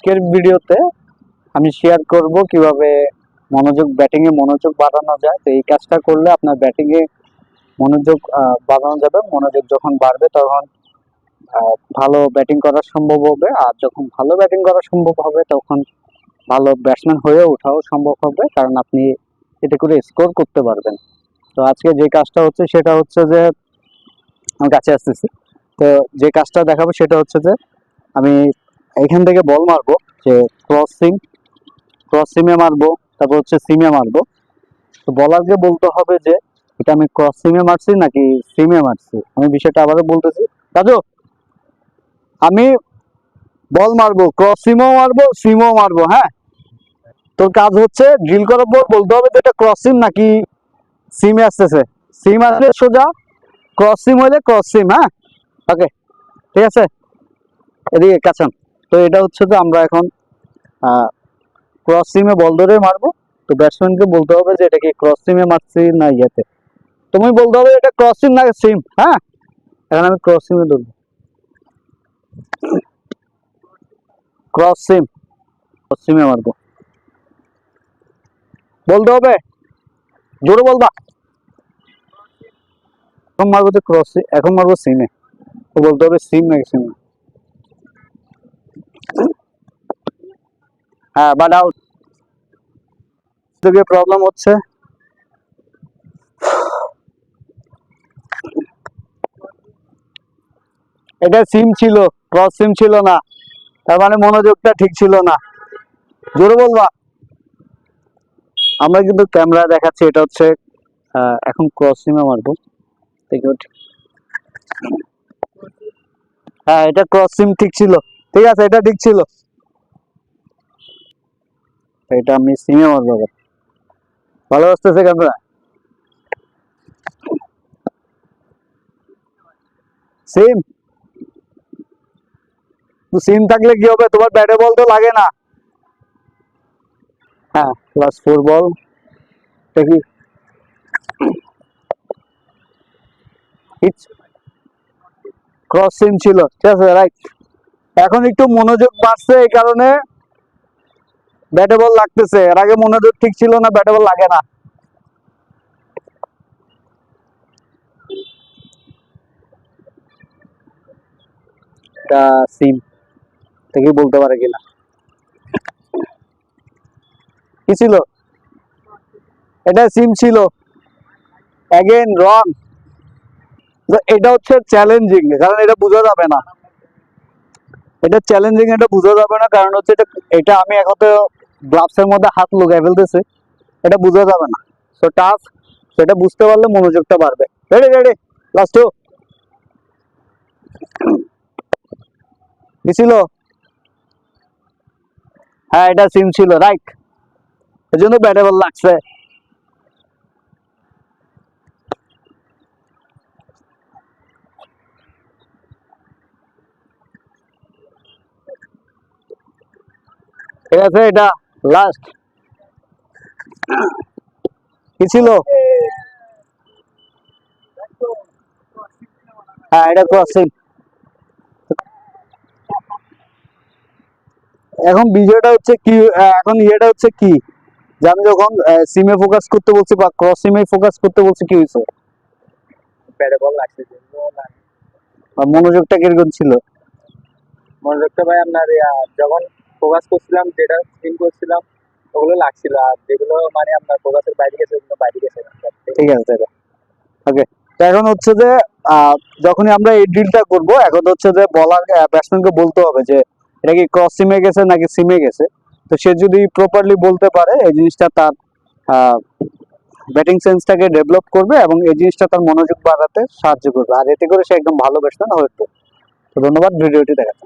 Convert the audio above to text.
আজকের ভিডিওতে আমি শেয়ার করব কীভাবে মনোযোগ ব্যাটিং এ মনোযোগ বাড়ানো যায়। তো এই কাজটা করলে আপনার ব্যাটিং এ মনোযোগ বাড়ানো যাবে। মনোযোগ যখন বাড়বে তখন ভালো ব্যাটিং করা সম্ভব হবে। আর যখন ভালো ব্যাটিং করা সম্ভব হবে তখন ভালো ব্যাটসম্যান হয়ে ওঠাও সম্ভব হবে। কারণ আপনি এতে করে স্কোর করতে পারবেন। তো আজকে যে কাজটা হচ্ছে সেটা হচ্ছে যে, আমার কাছে আসতেছি। তো যে কাজটা দেখাবো সেটা হচ্ছে যে, আমি এখান থেকে বল মারবো, যে ক্রস সিম ক্রস সিমে মারবো, তারপর হচ্ছে সিমে মারবো। তো বলারকে বলতে হবে যে, এটা আমি ক্রস সিমে মারছি নাকি সিমে মারছি? আমি বিষয়টা আবারও বলতেছি। রাজু, আমি বল মারবো ক্রস সিমও মারবো সিমও মারবো হ্যাঁ? তোর কাজ হচ্ছে ড্রিল করার পর বলতে হবে যে এটা ক্রস সিম নাকি সিমে আসতেছে। সিম আসলে সোজা ক্রস সিম হলে ক্রস সিম হ্যাঁ? ওকে ঠিক আছে? এদিকে কাছান তো এটা হচ্ছে যে আমরা এখন ক্রস সিমে বল ধরে মারবো। তো ব্যাটসম্যানকে বলতে হবে যে এটা কি ক্রস সিমে মারছি না ইয়েতে। তুমি বলতে হবে এটা ক্রস সিম না সিম হ্যাঁ? এখন আমি ক্রস সিমে ধরবো। ক্রস সিম ক্রস সিমে মারবো। বলতে হবে? জোরে বলবা এখন মারবো তো ক্রস এখন মারবো সিমে বলতে হবে সিম নাকি সিম হ্যাঁ বাট আউট থেকে প্রবলেম হচ্ছে? এটা সিম ছিল ক্রস সিম ছিল না। তার মানে মনোযোগটা ঠিক ছিল না। জোরে বলবা। আমরা কিন্তু ক্যামেরা দেখাচ্ছি, এটা হচ্ছে এখন ক্রস সিমে মারবো। হ্যাঁ এটা ক্রস সিম ঠিক ছিল। ঠিক আছে, এটা ঠিক ছিল। এটা আমি সিমে এবার। ভালো আসতেছে ক্যামেরা সিম? সিম থাকলে কি হবে? তোমার ব্যাটে বল তো লাগে না। হ্যাঁ প্লাস ফোর বল দেখি। ক্রস সিম ছিল। ঠিক আছে রাইট এখন একটু মনোযোগ বাড়ছে এই কারণে ব্যাটে বল লাগতেছে। এর আগে মনোযোগ ঠিক ছিল না ব্যাটে বল লাগে না। সিম থেকে বলতে পারে কিনা। কি ছিল? এটা সিম ছিল। অ্যাগেন রং এটা হচ্ছে চ্যালেঞ্জিং কারণ এটা বোঝা যাবে না। এটা চ্যালেঞ্জিং এটা বোঝা যাবে না। কারণ হচ্ছে এটা এটা আমি এখন তো গ্লাভসের মধ্যে হাত লুকাই ফেলতেছি। এটা বোঝা যাবে না। সো টাফ সেটা বুঝতে পারলে মনোযোগটা বাড়বে। রেডি রেডি লাস্ট টু ছিল হ্যাঁ এটা সিম ছিল। রাইট এর জন্য ব্যাটে বল লাগছে। ঠিক আছে এটা লাস্ট কি ছিল? হ্যাঁ এটা ক্রসিং এখন বিজয়টা হচ্ছে কি এখন ইয়েটা হচ্ছে কি? যে আমি যখন সিমে ফোকাস করতে বলছি বা ক্রস সিমে ফোকাস করতে বলছি কি হয়েছে? মনোযোগটা কীরকম ছিল? মনোযোগটা ভাই আপনার যখন ফোকাস করছিলাম, যেটা স্পিন করছিলাম, ওগুলো লাগছিল। আর যেগুলো মানে আপনার ফোকাসের বাইরে গেছে, ওগুলো বাইরে গেছে। ঠিক আছে ওকে এখন হচ্ছে যে যখনই আমরা এই ড্রিলটা করব, এখন হচ্ছে যে বলার ব্যাটসম্যানকে বলতে হবে যে, এটা কি ক্রস সিমে গেছে নাকি সিমে গেছে? তো সে যদি প্রপারলি বলতে পারে, এই জিনিসটা তার ব্যাটিং সেন্সটাকে ডেভেলপ করবে এবং এই জিনিসটা তার মনোযোগ বাড়াতে সাহায্য করবে। আর এতে করে সে একদম ভালো ব্যাটসম্যান হয়ে উঠবে। তো ধন্যবাদ ভিডিওটি জন্য।